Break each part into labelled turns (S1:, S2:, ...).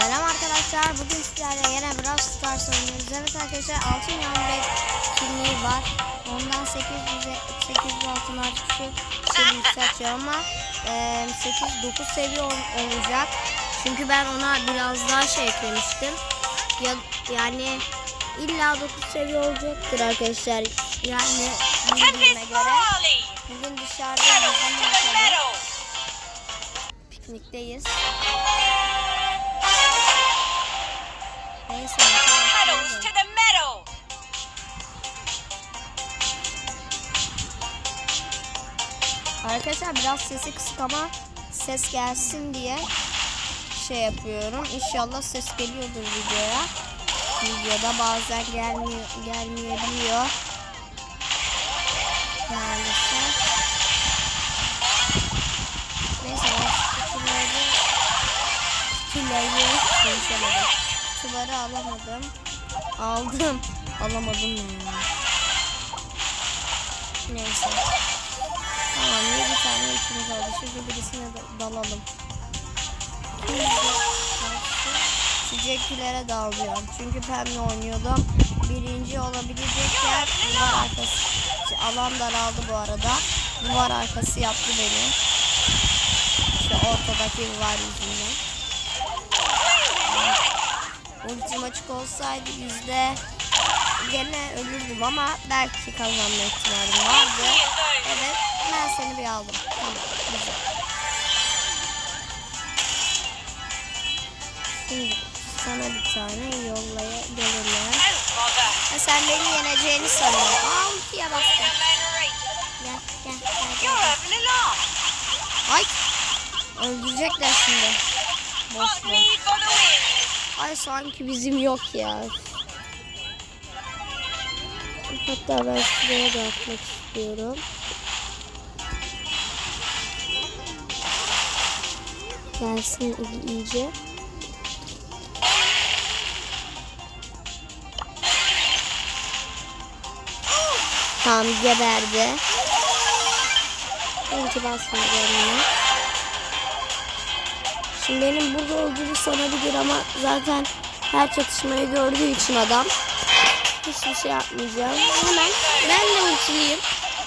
S1: Selam arkadaşlar. Bugün sizlerle yine Brawl Stars oynuyoruz. Evet arkadaşlar altın yağmur kimliği var. Ondan 800'e 800 altın artık şu şey yükseltiyor ama e, 8 9 seviye ol- olacak. Çünkü ben ona biraz daha şey eklemiştim. Ya, yani illa 9 seviye olacaktır arkadaşlar. Yani bildiğime göre. Bugün dışarıda. Piknikteyiz. Arkadaşlar biraz sesi kısık ama ses gelsin diye şey yapıyorum. İnşallah ses geliyordur videoya. Videoda bazen gelmiyor, gelmeyebiliyor. Maalesef. Neyse ben kutuları kutuları konuşamadım. Kutuları alamadım. Aldım. Alamadım ya. Neyse. Tamam 7 tane işimiz oldu. Şimdi birisine da- dalalım. Çiçeklere dalıyorum. Çünkü pembe oynuyordum. Birinci olabilecek yer duvar arkası. Alan daraldı bu arada. Duvar arkası yaptı beni. İşte ortadaki duvar yüzünden. Ultim açık olsaydı yüzde gene ölürdüm ama belki kazanma ihtimalim vardı. Evet, ben seni bir aldım. Tamam, güzel. Şimdi sana bir tane yollayabilirim.
S2: Don't bother.
S1: Ha, sen beni yeneceğini sanıyorsun. Aa, ultiye bastım. Gel, gel, gel, gel. Ay! Öldürecekler şimdi. Boş ver. Ay sanki bizim yok ya. Hatta ben şuraya da atmak istiyorum. Gelsin iyice. Tamam geberdi. Önce basın üzerine. Şimdi benim burada olduğunu sanabilir ama zaten her çatışmayı gördüğü için adam hiçbir şey yapmayacağım. Hemen ben de ultiliyim.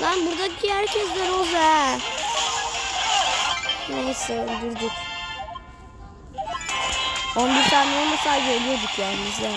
S1: Lan buradaki herkes de roza. Neyse öldürdük. 11 tane olmasaydı ölüyorduk yalnız ya.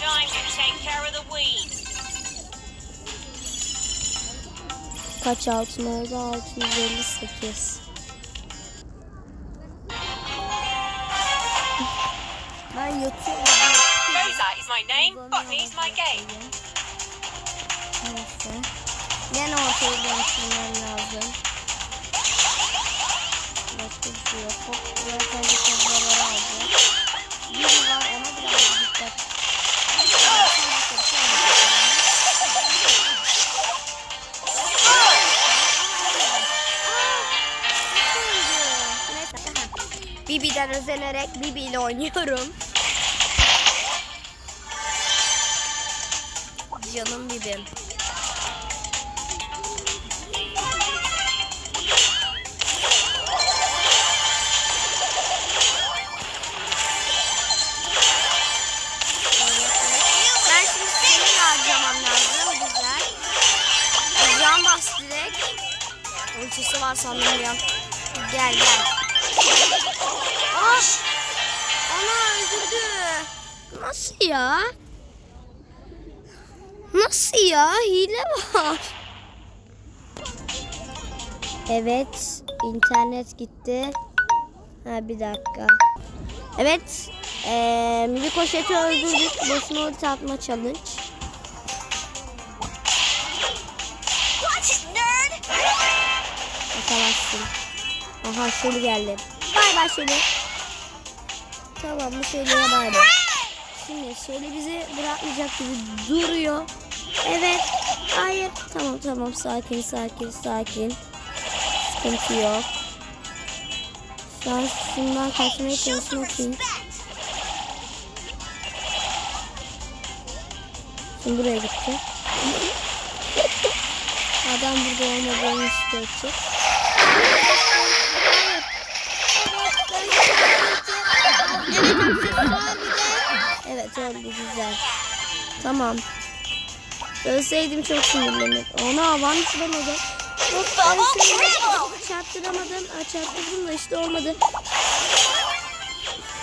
S2: Time to take care of the weeds.
S1: Kaç altın oldu? 658. Ben yatıyorum.
S2: Rosa is my name, Botany is my game.
S1: Neyse. Gene ortaya dönüştürmem lazım. Başka bir şey yok. Hop, Özenerek Bibi ile oynuyorum. Canım Bibim. Ultisi var sanırım. Gel gel. Aa! Nasıl ya? Nasıl ya? Hile var. Evet. internet gitti. Ha bir dakika. Evet. Eee Miliko Şet'i öldürdük. Boşuna ulti atma challenge. Aha Şeli geldi. Bay bay Şeli. Tamam bu Şeli'ye bay bay. Şimdi Şeli bizi bırakmayacak gibi duruyor. Evet. Hayır. Tamam tamam sakin sakin sakin. Sıkıntı yok. Şu an şundan kaçmaya çalışmak için. Şimdi buraya gitti. Adam burada olmadığını şüphe edecek. Evet öldü güzel. Tamam. Ölseydim çok sinirlenir. Ona. Yok ben seni çarptıramadım. Aa, çarptırdım da işte olmadı.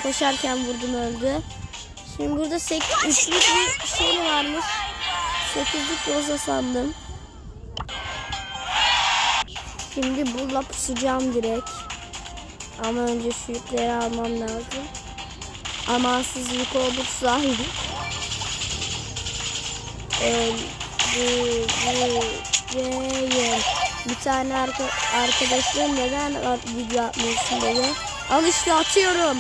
S1: Koşarken vurdum öldü. Şimdi burada sek üçlük bir şey varmış? Sekizlik roza sandım. Şimdi burada pusacağım direkt. Ama önce şu yükleri almam lazım. Amansız yük olursa öldüreceğim. Bir tane arka, arkadaşlarım neden video atmıyorsun dedi. Al işte atıyorum.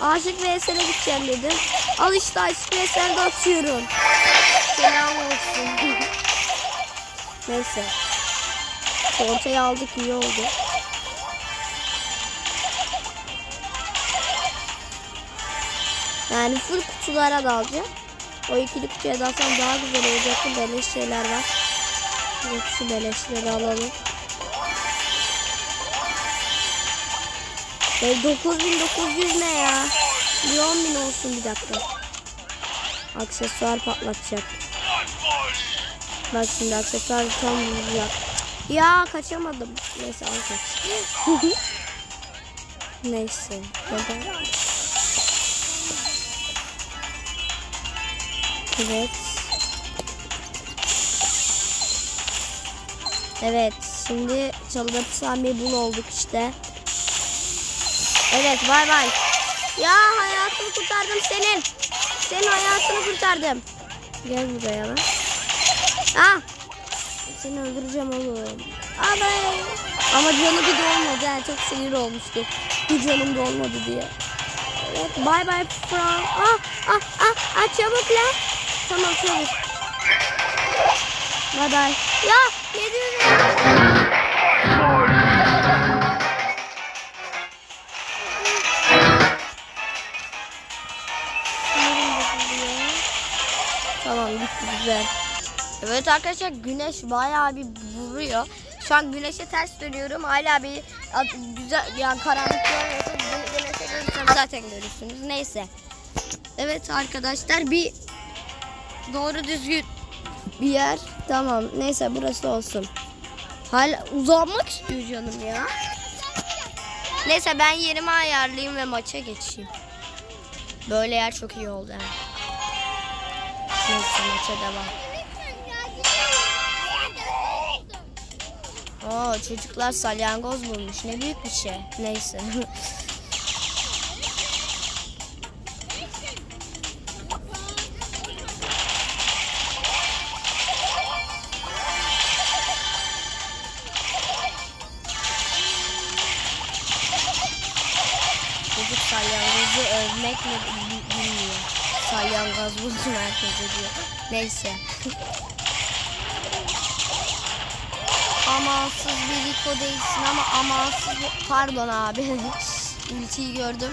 S1: Aşık Veysel'e gideceğim dedim. Al işte Aşık Veysel'de atıyorum. Selam olsun. Neyse. Ortaya aldık iyi oldu. Yani full kutulara dalacağım. O ikili kutuya dalsam daha güzel olacaktı. Beleş şeyler var. Evet, şu beleşleri alalım. Ve 9900 ne ya? Bir 10.000 olsun bir dakika. Aksesuar patlatacak. Bak şimdi aksesuar tam vuracak. Ya kaçamadım. Neyse al kaç. Neyse. Neden? Evet. Evet. Şimdi çalıda pusan bir bul olduk işte. Evet bay bay. Ya hayatını kurtardım senin. Senin hayatını kurtardım. Gel buraya lan. Ah. Seni öldüreceğim oğlum. Abi. Ama canı bir de olmadı. Yani çok sinir olmuştu. Bir canım da diye. Evet bay bay. Ah ah ah ah çabuk lan. Tamam çabuk. Bay bay. Ya ne diyorsun? Sinirim bozuldu ya. Tamam gitti güzel. Evet arkadaşlar güneş bayağı bir vuruyor. Şu an güneşe ters dönüyorum. Hala bir güzel yani karanlık görmüyorsa gü- güneşe görürsem zaten görürsünüz. Neyse. Evet arkadaşlar bir doğru düzgün bir yer. Tamam neyse burası olsun. Hala uzanmak istiyor canım ya. Neyse ben yerimi ayarlayayım ve maça geçeyim. Böyle yer çok iyi oldu yani. Neyse maça devam. Oo çocuklar salyangoz bulmuş. Ne büyük bir şey. Neyse. Buldum herkese diyor. Neyse. amansız bir Rico değilsin ama amansız. Pardon abi. Ultiyi gördüm.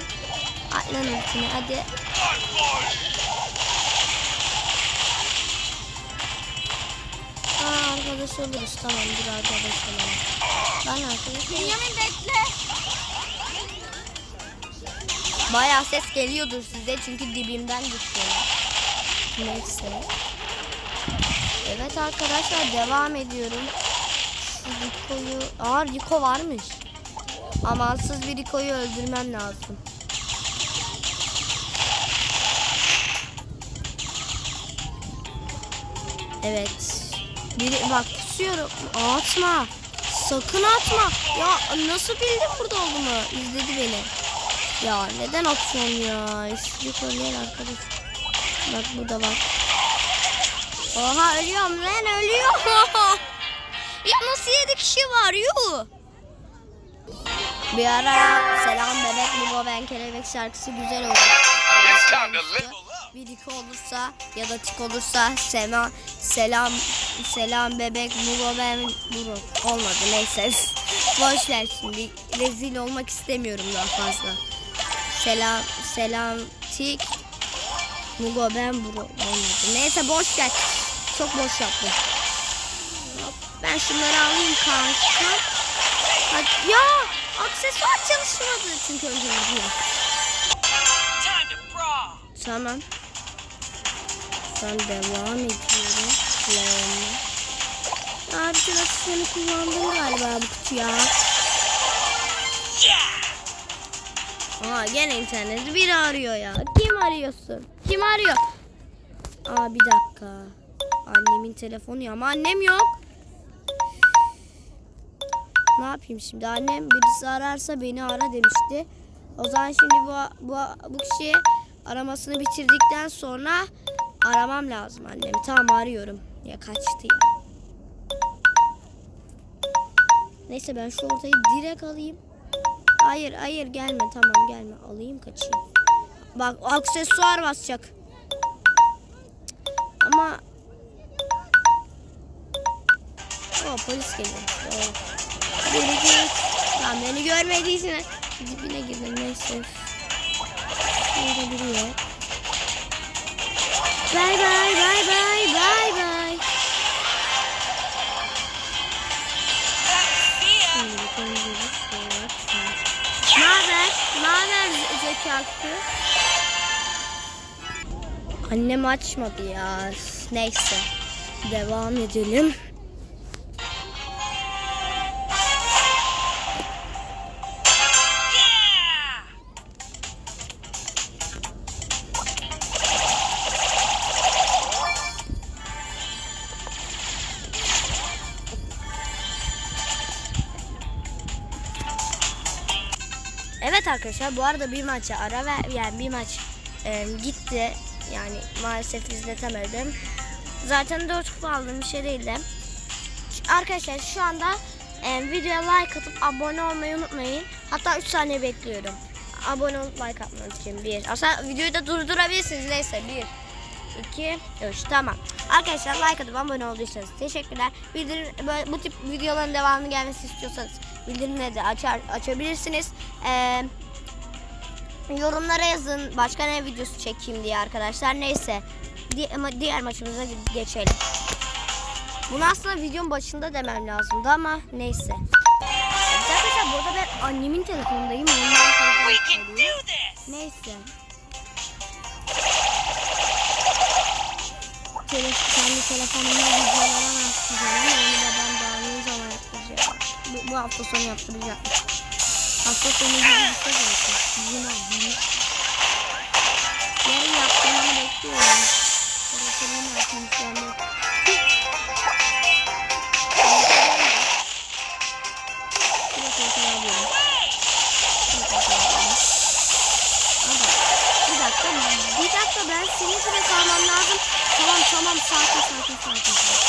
S1: Atlan ultini hadi. Aa, arkadaş oluruz tamam bir arkadaş olalım. Ben arkadaş
S2: Bünyamin bekle.
S1: Bayağı ses geliyordur size çünkü dibimden geçiyor. Neyse. Evet arkadaşlar devam ediyorum. Şu Rico'yu... Aa Rico varmış. Amansız bir Rico'yu öldürmem lazım. Evet. Biri bak pusuyorum. Atma. Sakın atma. Ya nasıl bildin burada olduğumu? İzledi beni. Ya neden atıyorsun ya? Üstlük ölüyor arkadaş. Bak burada bak. Oha ölüyorum lan ölüyorum. ya nasıl yedi kişi var yuh. Bir ara selam bebek Mugo ben kelebek şarkısı güzel olur. Bir iki olursa ya da tik olursa sema selam selam bebek Mugo ben Mugo olmadı neyse. Boş ver şimdi rezil olmak istemiyorum daha fazla. Selam selam tik Mugo ben olmadı. Neyse boş ver. Çok boş yaptım. Hop, Ben şunları alayım kanka. Hadi, ya aksesuar çalışmadı çünkü önce
S2: brawl.
S1: Tamam. Ben devam ediyorum. Kulağımla. Aa bir tane atışlarını kullandım galiba bu kutuya. Aa gene interneti biri arıyor ya. Arıyorsun? Kim arıyor? Aa bir dakika. Annemin telefonu ya ama annem yok. Ne yapayım şimdi? Annem birisi ararsa beni ara demişti. O zaman şimdi bu bu bu kişi aramasını bitirdikten sonra aramam lazım annemi. Tamam arıyorum. Ya kaçtı ya. Neyse ben şu ortayı direkt alayım. Hayır hayır gelme tamam gelme alayım kaçayım. Bak aksesuar basacak. Ama o polis geliyor. Biri git. Tamam beni görmediysen dibine girdim neyse. Şurada duruyor. Bay bay bay bay bay bay.
S2: Fear.
S1: Şimdi bir Annem açmadı ya. Neyse. Devam edelim. Evet arkadaşlar bu arada bir maça ara ver yani bir maç e, gitti. Yani maalesef izletemedim. Zaten 4 kupa aldım bir şey değildi. Arkadaşlar şu anda e, videoya like atıp abone olmayı unutmayın. Hatta 3 saniye bekliyorum. Abone olup like atmanız için. 1. Aslında videoyu da durdurabilirsiniz. Neyse 1. 2, 3 tamam. Arkadaşlar like atıp abone olduysanız teşekkürler. Bildirim, böyle, bu tip videoların devamlı gelmesi istiyorsanız bildirimleri de açar, açabilirsiniz. Ee, yorumlara yazın başka ne videosu çekeyim diye arkadaşlar. Neyse ama diğer maçımıza geçelim. Bunu aslında videonun başında demem lazımdı ama neyse. Arkadaşlar burada ben annemin telefonundayım. Neyse. Tele kendi telefonumda videolara açacağım ama onu babam daha ne zaman yaptıracak? Bu, bu hafta sonu yaptıracak. Hafta sonu gibi bir şey Cuma günü. Yarın yaptırmamı bekliyorum. Şu anda. Bir dakika ben senin süre kalmam lazım. Tamam tamam sakin sakin sakin. sakin.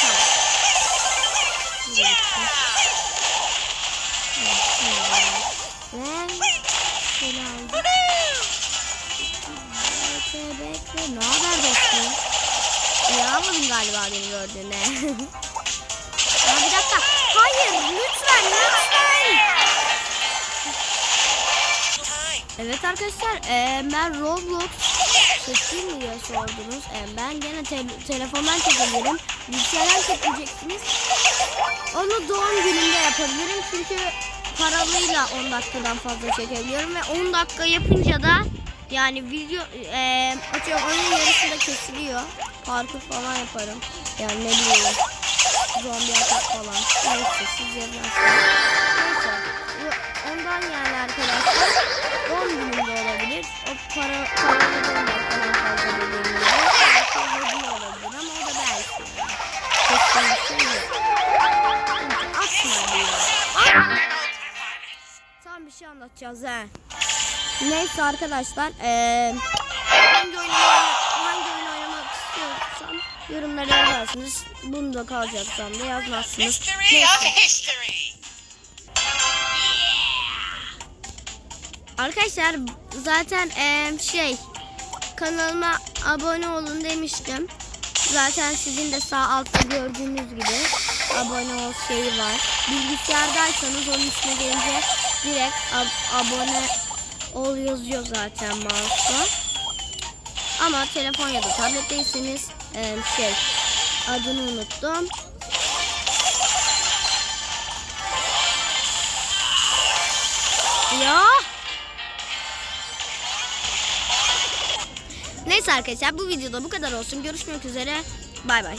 S1: Tamam. Bu seni aldım. Bekle bekle. Ne haber dostum? Uyanamadın galiba beni gördüğüne. Aa, bir dakika. Hayır lütfen lütfen. Evet arkadaşlar eee, ben Roblox seçeyim mi diye sordunuz. Eee, ben gene te- telefondan çekebilirim. Bilgisayardan çekeceksiniz. Onu doğum günümde yapabilirim. Çünkü paralıyla 10 dakikadan fazla çekebiliyorum. Ve 10 dakika yapınca da yani video eee atıyorum oyun yarısında kesiliyor. Parkur falan yaparım. Yani ne bileyim. Zombi atak falan. Neyse siz yaparsınız. Neyse. Ondan yani arkadaşlar. Doğum günümde olabilir. O para paralı anlatacağız he. Neyse arkadaşlar. Eee hangi oyunu hangi oyunu oynamak istiyorsam yorumlara yazarsınız. Bunu da kalacaksam da yazmazsınız. Neyse. Arkadaşlar zaten eee, şey kanalıma abone olun demiştim. Zaten sizin de sağ altta gördüğünüz gibi abone ol şeyi var. Bilgisayardaysanız onun üstüne gelince direkt ab abone ol yazıyor zaten mouse'da. Ama telefon ya da tabletteyseniz e, şey adını unuttum. Ya. Neyse arkadaşlar bu videoda bu kadar olsun. Görüşmek üzere. Bay bay.